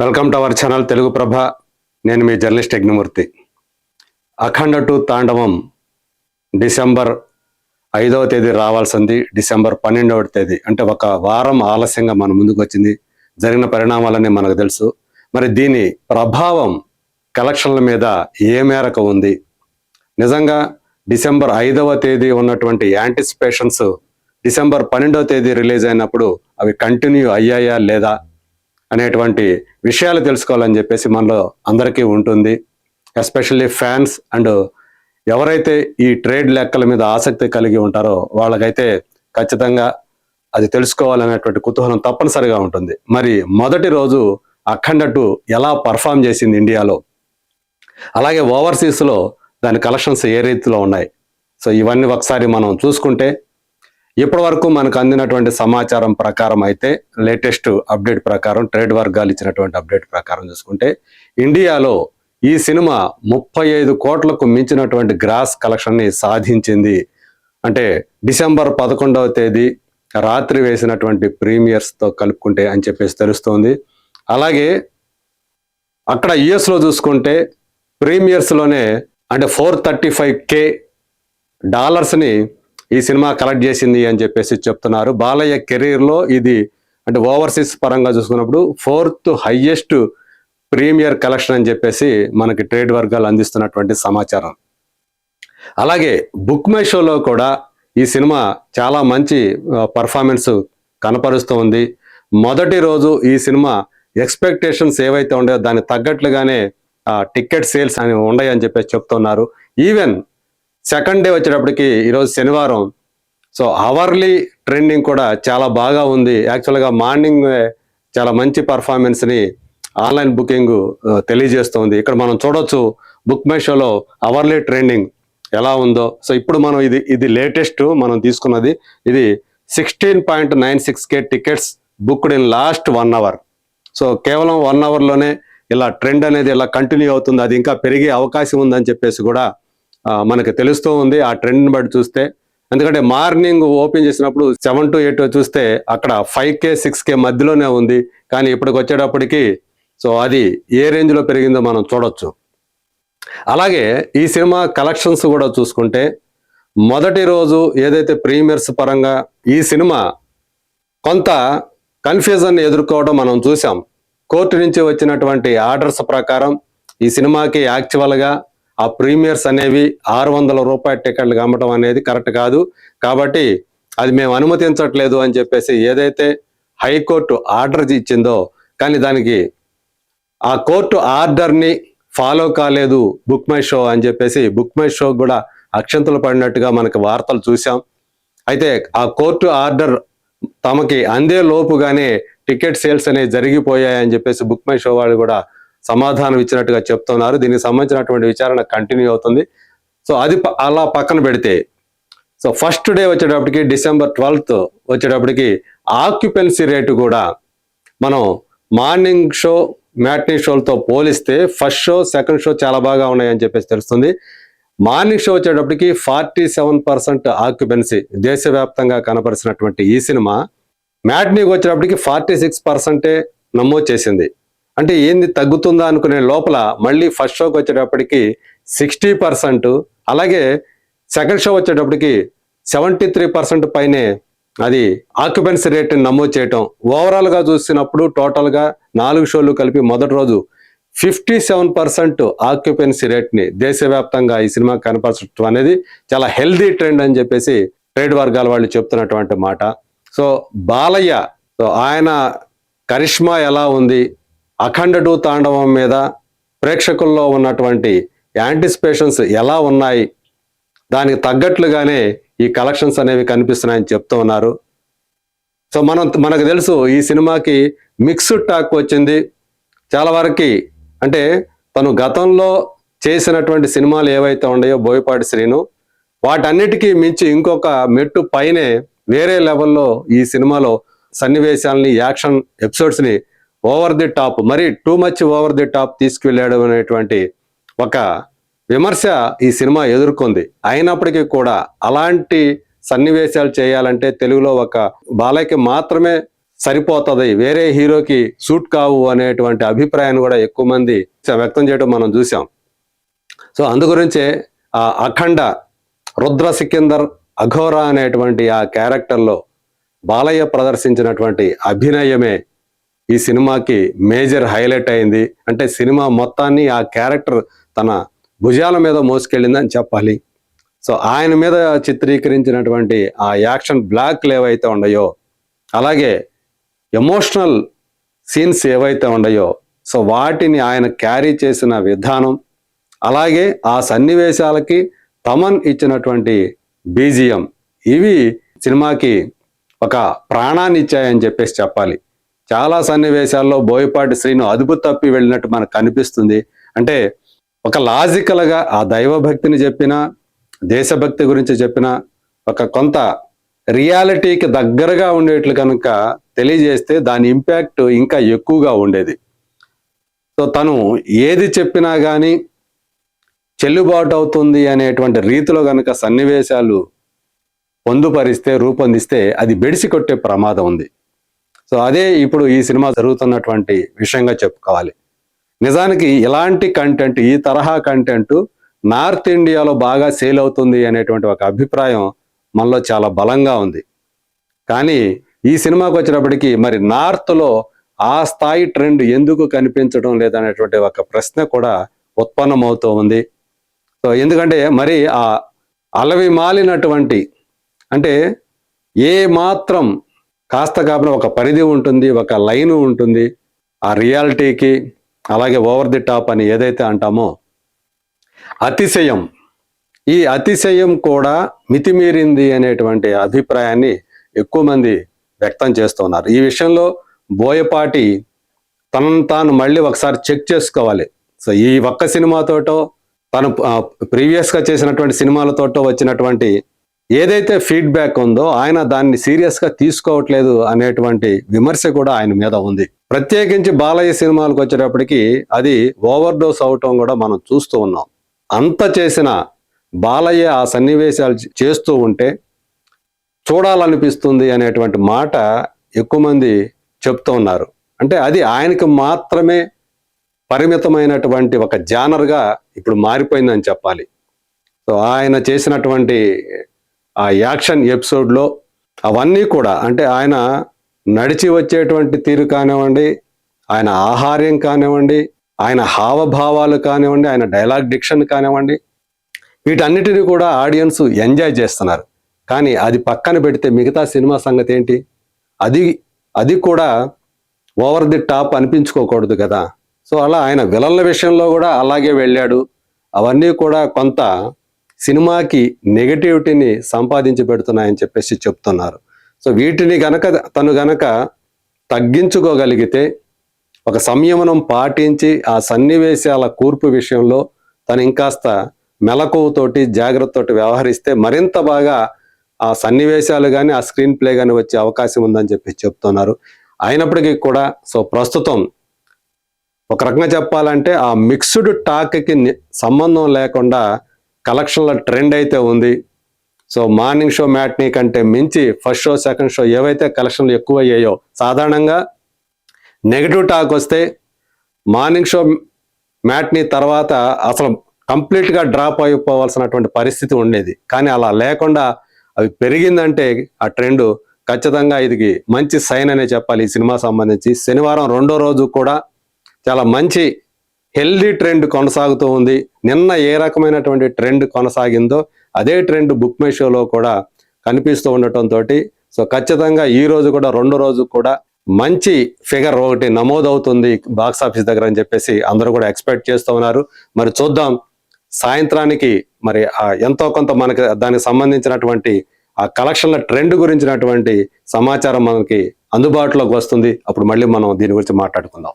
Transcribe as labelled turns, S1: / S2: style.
S1: Welcome to our channel Telugu Prabha నేను మీ journalist Yagnamurthy. Akhanda two Tandavam December ఐదవ తేదీ రావాల్సింది డిసెంబర్ పన్నెండవ తేదీ. అంటే ఒక వారం ఆలస్యంగా మన ముందుకు వచ్చింది. జరిగిన పరిణామాలన్నీ మనకు తెలుసు. మరి దీని ప్రభావం కలెక్షన్ల మీద ఏ మేరకు ఉంది? నిజంగా డిసెంబర్ ఐదవ తేదీ ఉన్నటువంటి యాంటిసిపేషన్స్ డిసెంబర్ పన్నెండవ తేదీ రిలీజ్ అయినప్పుడు అవి కంటిన్యూ అయ్యాయా లేదా? అనేటువంటి విషయాలు తెలుసుకోవాలని చెప్పేసి మనలో అందరికీ ఉంటుంది. ఎస్పెషల్లీ ఫ్యాన్స్ అండ్ ఎవరైతే ఈ ట్రేడ్ లెక్కల మీద ఆసక్తి కలిగి ఉంటారో వాళ్ళకైతే ఖచ్చితంగా అది తెలుసుకోవాలనేటువంటి కుతూహలం తప్పనిసరిగా ఉంటుంది. మరి మొదటి రోజు అఖండ టూ ఎలా పర్ఫామ్ చేసింది ఇండియాలో? అలాగే ఓవర్సీస్లో దాని కలెక్షన్స్ ఏ రీతిలో ఉన్నాయి? సో ఇవన్నీ ఒకసారి మనం చూసుకుంటే ఇప్పటి వరకు మనకు అందినటువంటి సమాచారం ప్రకారం అయితే లేటెస్ట్ అప్డేట్ ప్రకారం ట్రేడ్ వర్గాలు ఇచ్చినటువంటి అప్డేట్ ప్రకారం చూసుకుంటే ఇండియాలో ఈ సినిమా ముప్పై ఐదు కోట్లకు మించినటువంటి గ్రాస్ కలెక్షన్ని సాధించింది. అంటే డిసెంబర్ పదకొండవ తేదీ రాత్రి వేసినటువంటి ప్రీమియర్స్తో కలుపుకుంటే అని చెప్పేసి తెలుస్తోంది. అలాగే అక్కడ యుఎస్లో చూసుకుంటే ప్రీమియర్స్లోనే అంటే ఫోర్ థర్టీ ఫైవ్ కే డాలర్స్ని ఈ సినిమా కలెక్ట్ చేసింది అని చెప్పేసి చెప్తున్నారు. బాలయ్య కెరీర్లో ఇది అంటే ఓవర్సీస్ పరంగా చూసుకున్నప్పుడు ఫోర్త్ హయ్యెస్ట్ ప్రీమియర్ కలెక్షన్ అని చెప్పేసి మనకి ట్రేడ్ వర్గాలు అందిస్తున్నటువంటి సమాచారం. అలాగే బుక్ మై షోలో కూడా ఈ సినిమా చాలా మంచి పర్ఫార్మెన్స్ కనపరుస్తూ ఉంది. మొదటి రోజు ఈ సినిమా ఎక్స్పెక్టేషన్స్ ఏవైతే ఉన్నాయో దానికి తగ్గట్లుగానే టికెట్ సేల్స్ అని ఉన్నాయని చెప్పేసి చెప్తున్నారు. ఈవెన్ సెకండ్ డే వచ్చేటప్పటికి ఈరోజు శనివారం. సో అవర్లీ ట్రెండింగ్ కూడా చాలా బాగా ఉంది. యాక్చువల్గా మార్నింగ్ చాలా మంచి పర్ఫార్మెన్స్ని ఆన్లైన్ బుకింగ్ తెలియజేస్తుంది. ఇక్కడ మనం చూడొచ్చు బుక్ మై షోలో అవర్లీ ట్రెండింగ్ ఎలా ఉందో. సో ఇప్పుడు మనం ఇది ఇది లేటెస్ట్ మనం తీసుకున్నది ఇది sixteen point nine six K tickets booked in last one hour so కేవలం వన్ అవర్లోనే ఇలా ట్రెండ్ అనేది ఇలా కంటిన్యూ అవుతుంది. అది ఇంకా పెరిగే అవకాశం ఉందని చెప్పేసి కూడా మనకి తెలుస్తూ ఉంది ఆ ట్రెండ్ని బట్టి చూస్తే. ఎందుకంటే మార్నింగ్ ఓపెన్ చేసినప్పుడు సెవెన్ టు ఎయిట్ చూస్తే అక్కడ ఫైవ్ కే సిక్స్ కే మధ్యలోనే ఉంది. కానీ ఇప్పటికి వచ్చేటప్పటికి సో అది ఏ రేంజ్లో పెరిగిందో మనం చూడొచ్చు. అలాగే ఈ సినిమా కలెక్షన్స్ కూడా చూసుకుంటే మొదటి రోజు ఏదైతే ప్రీమియర్స్ పరంగా ఈ సినిమా కొంత కన్ఫ్యూజన్ ఎదుర్కోవడం మనం చూసాం కోర్టు నుంచి వచ్చినటువంటి ఆర్డర్స్ ప్రకారం ఈ సినిమాకి యాక్చువల్గా ఆ ప్రీమియర్స్ అనేవి ఆరు వందల రూపాయల టికెట్లు అమ్మటం అనేది కరెక్ట్ కాదు. కాబట్టి అది మేము అనుమతించట్లేదు అని చెప్పేసి ఏదైతే హైకోర్టు ఆర్డర్ ఇచ్చిందో కానీ దానికి ఆ కోర్టు ఆర్డర్ని ఫాలో కాలేదు బుక్ మై షో అని చెప్పేసి బుక్ మై షో కూడా అక్షంతలు పడినట్టుగా మనకి వార్తలు చూసాం అయితే ఆ కోర్టు ఆర్డర్ తమకి అందే లోపుగానే టికెట్ సేల్స్ అనేవి జరిగిపోయాయని చెప్పేసి బుక్ మై షో వాళ్ళు కూడా సమాధానం ఇచ్చినట్టుగా చెప్తున్నారు. దీనికి సంబంధించినటువంటి విచారణ కంటిన్యూ అవుతుంది. సో అది అలా పక్కన పెడితే సో ఫస్ట్ డే వచ్చేటప్పటికి డిసెంబర్ ట్వెల్త్ వచ్చేటప్పటికి ఆక్యుపెన్సీ రేటు కూడా మనం మార్నింగ్ షో మ్యాట్నీ షోలతో పోలిస్తే ఫస్ట్ షో సెకండ్ షో చాలా బాగా ఉన్నాయని చెప్పేసి తెలుస్తుంది. మార్నింగ్ షో వచ్చేటప్పటికి ఫార్టీ సెవెన్ పర్సెంట్ ఆక్యుపెన్సీ దేశవ్యాప్తంగా కనపరిచినటువంటి ఈ సినిమా మ్యాట్నీకి వచ్చేటప్పటికి ఫార్టీ సిక్స్ పర్సెంటే నమోదు చేసింది. అంటే ఏంది తగ్గుతుందా అనుకునే లోపల మళ్ళీ ఫస్ట్ షోకి వచ్చేటప్పటికి సిక్స్టీ పర్సెంట్ అలాగే సెకండ్ షో వచ్చేటప్పటికి సెవెంటీ త్రీ పర్సెంట్ పైనే అది ఆక్యుపెన్సీ రేట్ని నమోదు చేయటం. ఓవరాల్గా చూసినప్పుడు టోటల్గా నాలుగు షోలు కలిపి మొదటి రోజు ఫిఫ్టీ సెవెన్ పర్సెంట్ ఆక్యుపెన్సీ రేట్ని దేశవ్యాప్తంగా ఈ సినిమా కనపరచడం అనేది చాలా హెల్దీ ట్రెండ్ అని చెప్పేసి ట్రేడ్ వర్గాల వాళ్ళు చెప్తున్నటువంటి మాట. సో బాలయ్య సో ఆయన కరిష్మా ఎలా ఉంది? అఖండ టూ తాండవం మీద ప్రేక్షకుల్లో ఉన్నటువంటి యాంటిసిపేషన్స్ ఎలా ఉన్నాయి? దానికి తగ్గట్లుగానే ఈ కలెక్షన్స్ అనేవి కనిపిస్తున్నాయని చెప్తూ ఉన్నారు. సో మనం మనకు తెలుసు ఈ సినిమాకి మిక్స్డ్ టాక్ వచ్చింది. చాలా వరకు అంటే తను గతంలో చేసినటువంటి సినిమాలు ఏవైతే ఉన్నాయో బోయపాటి శ్రీను వాటన్నిటికీ మించి ఇంకొక మెట్టు పైనే వేరే లెవెల్లో ఈ సినిమాలో సన్నివేశాలని యాక్షన్ ఎపిసోడ్స్ని ఓవర్ ది టాప్ మరి too much over the top తీసుకువెళ్ళాడు అనేటువంటి ఒక విమర్శ ఈ సినిమా ఎదుర్కొంది. అయినప్పటికీ కూడా అలాంటి సన్నివేశాలు చేయాలంటే తెలుగులో ఒక బాలయ్యకి మాత్రమే సరిపోతుంది వేరే హీరోకి సూట్ కావు అనేటువంటి అభిప్రాయాన్ని కూడా ఎక్కువ మంది వ్యక్తం చేయడం మనం చూసాం సో అందుగురించే ఆ అఖండ రుద్ర సికిందర్ అఘోరా అనేటువంటి ఆ క్యారెక్టర్లో బాలయ్య ప్రదర్శించినటువంటి అభినయమే ఈ సినిమాకి మేజర్ హైలైట్ అయింది. అంటే సినిమా మొత్తాన్ని ఆ క్యారెక్టర్ తన భుజాల మీద మోసుకెళ్ళిందని చెప్పాలి. సో ఆయన మీద చిత్రీకరించినటువంటి ఆ యాక్షన్ బ్లాక్లు ఏవైతే ఉన్నాయో అలాగే ఎమోషనల్ సీన్స్ ఏవైతే ఉన్నాయో సో వాటిని ఆయన క్యారీ చేసిన విధానం అలాగే ఆ సన్నివేశాలకి తమన్ ఇచ్చినటువంటి బీజియం ఇవి సినిమాకి ఒక ప్రాణాన్ని ఇచ్చాయని చెప్పేసి చెప్పాలి. చాలా సన్నివేశాల్లో బోయపాటి శ్రీను అదుపు తప్పి వెళ్ళినట్టు మనకు కనిపిస్తుంది. అంటే ఒక లాజికల్గా ఆ దైవభక్తిని చెప్పిన దేశభక్తి గురించి చెప్పిన ఒక కొంత రియాలిటీకి దగ్గరగా ఉండేట్లు కనుక తెలియజేస్తే దాని ఇంపాక్ట్ ఇంకా ఎక్కువగా ఉండేది. సో తను ఏది చెప్పినా కానీ చెల్లుబాటు అవుతుంది అనేటువంటి రీతిలో కనుక సన్నివేశాలు పొందుపరిస్తే రూపొందిస్తే అది బెడిసి కొట్టే ప్రమాదం ఉంది. సో అదే ఇప్పుడు ఈ సినిమా జరుగుతున్నటువంటి విషయంగా చెప్పుకోవాలి. నిజానికి ఇలాంటి కంటెంట్ ఈ తరహా కంటెంట్ నార్త్ ఇండియాలో బాగా సేల్ అవుతుంది అనేటువంటి ఒక అభిప్రాయం మనలో చాలా బలంగా ఉంది. కానీ ఈ సినిమాకి వచ్చినప్పటికీ మరి నార్త్లో ఆ స్థాయి ట్రెండ్ ఎందుకు కనిపించడం లేదనేటువంటి ఒక ప్రశ్న కూడా ఉత్పన్నమవుతూ ఉంది. సో ఎందుకంటే మరి ఆ అలవి మాలినటువంటి అంటే ఏ మాత్రం కాస్త కాపున ఒక పరిధి ఉంటుంది ఒక లైన్ ఉంటుంది. ఆ రియాలిటీకి అలాగే ఓవర్ ది టాప్ అని ఏదైతే అంటామో అతిశయం. ఈ అతిశయం కూడా మితిమీరింది అనేటువంటి అభిప్రాయాన్ని ఎక్కువ మంది వ్యక్తం చేస్తున్నారు. ఈ విషయంలో బోయపాటి తనను తాను మళ్ళీ ఒకసారి చెక్ చేసుకోవాలి. సో ఈ ఒక్క సినిమాతోటో తను ప్రీవియస్గా చేసినటువంటి సినిమాలతోటో వచ్చినటువంటి ఏదైతే ఫీడ్బ్యాక్ ఉందో ఆయన దాన్ని సీరియస్గా తీసుకోవట్లేదు అనేటువంటి విమర్శ కూడా ఆయన మీద ఉంది. ప్రత్యేకించి బాలయ్య సినిమాలకు వచ్చేటప్పటికి అది ఓవర్ డోస్ అవటం కూడా మనం చూస్తూ ఉన్నాం. అంత చేసిన బాలయ్య ఆ సన్నివేశాలు చేస్తూ ఉంటే చూడాలనిపిస్తుంది అనేటువంటి మాట ఎక్కువ మంది చెప్తూ ఉన్నారు. అంటే అది ఆయనకు మాత్రమే పరిమితమైనటువంటి ఒక జానర్గా ఇప్పుడు మారిపోయిందని చెప్పాలి. సో ఆయన చేసినటువంటి ఆ యాక్షన్ ఎపిసోడ్లో అవన్నీ కూడా అంటే ఆయన నడిచి వచ్చేటువంటి తీరు కానివ్వండి ఆయన ఆహార్యం కానివ్వండి ఆయన హావభావాలు కానివ్వండి ఆయన డైలాగ్ డిక్షన్ కానివ్వండి వీటన్నిటిని కూడా ఆడియన్స్ ఎంజాయ్ చేస్తున్నారు. కానీ అది పక్కన పెడితే మిగతా సినిమా సంగతి ఏంటి? అది అది కూడా ఓవర్ ది టాప్ అనిపించుకోకూడదు కదా. సో అలా ఆయన విలన్ల విషయంలో కూడా అలాగే వెళ్ళాడు. అవన్నీ కూడా కొంత సినిమాకి నెగటివిటీని సంపాదించి పెడుతున్నాయని చెప్పేసి చెప్తున్నారు. సో వీటిని గనక తను గనక తగ్గించుకోగలిగితే ఒక సంయమనం పాటించి ఆ సన్నివేశాల కూర్పు విషయంలో తను ఇంకాస్త మెలకువతోటి జాగ్రత్తతోటి వ్యవహరిస్తే మరింత బాగా ఆ సన్నివేశాలు కానీ ఆ స్క్రీన్ ప్లే కానీ వచ్చే అవకాశం ఉందని చెప్పి చెప్తున్నారు. అయినప్పటికీ కూడా సో ప్రస్తుతం ఒక రకంగా చెప్పాలంటే ఆ మిక్స్డ్ టాక్కి సంబంధం లేకుండా కలెక్షన్ల ట్రెండ్ అయితే ఉంది. సో మార్నింగ్ షో మ్యాట్నీ కంటే మించి ఫస్ట్ షో సెకండ్ షో ఏవైతే కలెక్షన్లు ఎక్కువ అయ్యాయో సాధారణంగా నెగిటివ్ టాక్ వస్తే మార్నింగ్ షో మ్యాట్నీ తర్వాత అసలు కంప్లీట్గా డ్రాప్ అయిపోవాల్సినటువంటి పరిస్థితి ఉండేది. కానీ అలా లేకుండా అవి పెరిగిందంటే ఆ ట్రెండ్ ఖచ్చితంగా ఇది మంచి సైన్ అనే చెప్పాలి ఈ సినిమా సంబంధించి. శనివారం రెండో రోజు కూడా చాలా మంచి హెల్దీ ట్రెండ్ కొనసాగుతూ ఉంది. నిన్న ఏ రకమైనటువంటి ట్రెండ్ కొనసాగిందో అదే ట్రెండ్ బుక్ మై షోలో కూడా కనిపిస్తూ ఉండటంతో సో ఖచ్చితంగా ఈ రోజు కూడా రెండు రోజు కూడా మంచి ఫిగర్ ఒకటి నమోదవుతుంది బాక్స్ ఆఫీస్ దగ్గర అని చెప్పేసి అందరూ కూడా ఎక్స్పెక్ట్ చేస్తూ ఉన్నారు. మరి చూద్దాం సాయంత్రానికి మరి ఎంతో కొంత మనకి దానికి సంబంధించినటువంటి ఆ కలెక్షన్ల ట్రెండ్ గురించినటువంటి సమాచారం మనకి అందుబాటులోకి వస్తుంది. అప్పుడు మళ్ళీ మనం దీని గురించి మాట్లాడుకుందాం.